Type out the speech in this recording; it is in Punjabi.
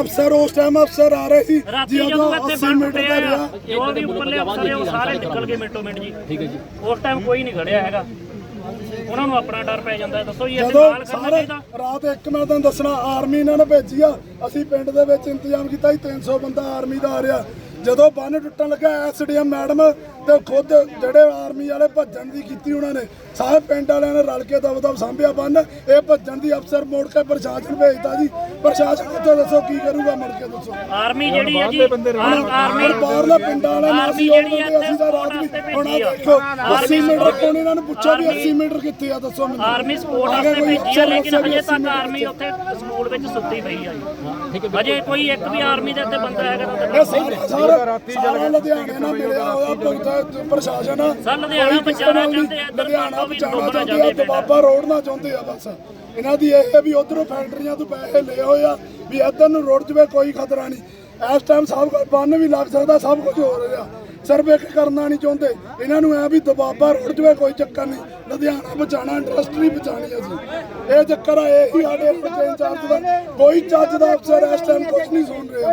ਅਫਸਰ ਉਸ ਟਾਈਮ ਅਫਸਰ ਆ ਰਹੇ ਸੀ। ਰਾਤੀ ਜਦੋਂ ਜਦੋਂ ਇੱਥੇ 80 ਬੰਦ ਮੀਟਰ ਦਾ ਟੁੱਟਿਆ ਰਿਹਾ। ਜੋ ਵੀ ਉੱਪਰਲੇ ਅਫਸਰ ਉਹ ਸਾਰੇ ਨਿਕਲ ਗਏ ਮਿੰਟੋ ਮਿੰਟ ਜੀ। ਠੀਕ ਹੈ ਜੀ। ਉਸ ਟਾਈਮ ਕੋਈ ਨਹੀਂ ਖੜਿਆ ਹੈਗਾ। ਉਹਨਾਂ ਨੂੰ ਆਪਣਾ ਡਰ ਪੈ ਜਾਂਦਾ। ਦੱਸੋ ਜੀ ਇੱਥੇ ਜਦੋਂ ਨਾਲ ਕਰਨਾ ਸਾਰੇ ਚਾਹੀਦਾ? ਰਾਤ ਇੱਕ ਮੈਂ ਤੁਹਾਨੂੰ ਦੱਸਣਾ ਆਰਮੀ ਇਹਨਾਂ ਨੇ ਭੇਜੀ ਆ। ਅਸੀਂ ਪਿੰਡ ਦੇ ਵਿੱਚ ਇੰਤਜ਼ਾਮ ਕੀਤਾ ਸੀ 300 ਬੰਦਾ ਆਰਮੀ ਦਾ ਆ ਰਿਹਾ। ਜਦੋਂ ਬੰਨ ਟੁੱਟਣ ਲੱਗਾ ਐਸਡੀਐਮ ਮੈਡਮ ਤੇ ਖੁਦ ਜਿਹੜੇ ਆਰਮੀ ਵਾਲੇ ਭੱਜਣ ਦੀ ਕੀਤੀ ਉਹਨਾਂ ਨੇ। ਸਾਰੇ ਪਿੰਡ ਵਾਲਿਆਂ ਨੇ ਰਲ ਕੇ ਦਬ ਦਬ ਸਾਂਭਿਆ ਬੰਨ। ਇਹ ਭੱਜਣ ਦੀ ਅਫਸਰ ਮੋੜ ਕੇ ਪ੍ਰਸ਼ਾਸਨ ਭੇਜਦਾ ਜੀ। ਪ੍ਰਸ਼ਾਸਨ ਕਿੱਥੇ ਦੱਸੋ ਕੀ ਕਰੂਗਾ ਮੁੜ ਕੇ ਦੱਸੋ। ਆਰਮੀ ਜਿਹੜੀ ਹੈ ਜੀ ਆਰ- ਆਰਮੀ ਬਾਹਰਲੇ ਪਿੰਡਾਂ ਵਾਲੇ ਨੇ ਆਰਮੀ ਜਿਹੜੀ ਹੈ ਅਸੀਂ ਤਾਂ ਰਾਤ ਵੀ ਹੁਣ ਦੇਖੋ 80 ਮੀਟਰ ਕੋਣ ਇਹਨਾਂ ਨੂੰ ਪੁੱਛੋ ਵੀ 80 ਮੀਟਰ ਕਿੱਥੇ ਆ ਦੱਸੋ ਮੈਨੂੰ। ਆਰਮੀ ਸਪੋਰਟ ਵਾਸਤੇ ਭੇਜੀ ਲੇਕਿਨ 80 ਤੱਕ ਆਰਮੀ ਉੱਥੇ ਸਕੂਲ ਵਿੱਚ ਸੁੱਤੀ ਪਈ ਆ ਜੀ। ਠੀਕ ਹੈ ਹਜੇ ਕੋਈ ਇੱਕ ਵੀ ਆਰਮੀ ਦੇ ਉੱਤੇ ਬੰਦਾ ਹੈਗਾ ਤਾਂ ਸਾਰਾ ਸਾਰਾ ਸਾਰਾ ਲੁਧਿਆਣੇ ਨਾਲ ਮਿਲਿਆ ਹੋਇਆ ਭਗਤ ਪ੍ਰਸ਼ਾਸਨ ਆ। ਸਰ, ਲੁਧਿਆਣਾ ਕੋਈ ਕਿਸੇ ਨਾਲ ਬਚਾਉਣਾ ਨਹੀਂ, ਚਾਹੁੰਦੇ ਆ, ਇੱਧਰ ਲੁਧਿਆਣਾ ਤੋਂ ਵੀ ਬਚਾਉਣਾ ਡੁੱਬਣਾ ਚਾਹੁੰਦੇ ਆ ਚਾਹੁੰਦੇ ਤੇ ਬਾਬਾ ਰੋੜਨਾ ਚਾਹੁੰਦੇ ਆ ਬਸ। ਇਹਨਾਂ ਦੀ ਇਹ ਹੈ ਵੀ ਉਧਰੋਂ ਫੈਕਟਰੀਆਂ ਤੋਂ ਪੈਸੇ ਲਏ ਹੋਏ ਆ ਵੀ ਇੱਧਰ ਨੂੰ ਰੁੜ ਜਵੇ ਕੋਈ ਖਤਰਾ ਨਹੀਂ। ਇਸ ਟਾਈਮ ਸਭ ਕੁਝ ਬੰਨ ਵੀ ਲੱਗ ਸਕਦਾ ਸਭ ਕੁਝ ਹੋ ਰਿਹਾ। ਇੱਕ ਕਰਨਾ ਨਹੀਂ ਚਾਹੁੰਦੇ। ਇਹਨਾਂ ਨੂੰ ਐ ਵੀ ਦਬਾਬਾ ਰੁੜ ਜਵੇ ਕੋਈ ਚੱਕਰ ਨਹੀਂ। ਲੁਧਿਆਣਾ ਬਚਾਣਾ ਇੰਡਸਟਰੀ ਬਚਾਣੀ ਅਸੀਂ ਇਹ ਚੱਕਰ ਆ ਇਹੀ ਸਾਡੇ ਬੱਚੇ ਇੰਚਾਰਜ ਦਾ ਕੋਈ ਚੱਜ ਦਾ ਅਫਸਰ ਇਸ ਟਾਈਮ ਕੁਝ ਨਹੀਂ ਸੁਣ ਰਿਹਾ।